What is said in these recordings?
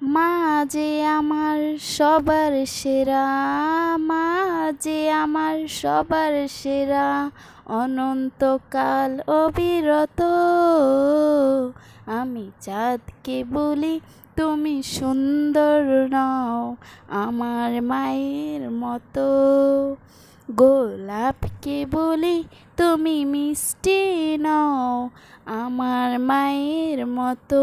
মা যে আমার সবার সেরা মা যে আমার সবার সেরা, অনন্তকাল অবিরত। আমি চাঁদকে বলি, তুমি সুন্দর নও, আমার মায়ের মতো। গোলাপকে বলি, তুমি মিষ্টি নও, আমার মায়ের মতো।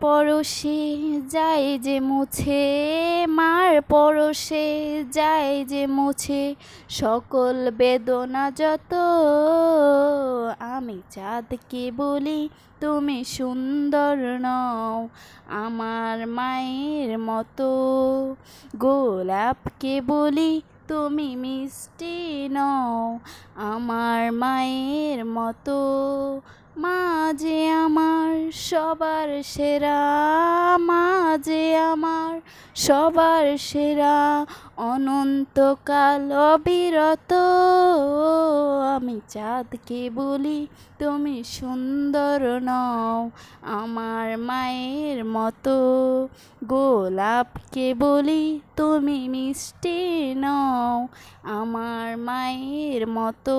পরশে যায় যে মুছে, মার পরশে যায় যে মুছে। সকল বেদনা যত, আমি চাঁদকে বলি তুমি সুন্দর নও, আমার মায়ের মতো। গোলাপকে বলি তুমি মিষ্টি নও, আমার মায়ের মতো। মা যে আমার সবার সেরা মা যে আমার সবার সেরা, অনন্তকাল অবিরত। আমি চাঁদকে বলি, তুমি সুন্দর নও আমার মায়ের মতো। গোলাপকে বলি, তুমি মিষ্টি নও আমার মায়ের মতো।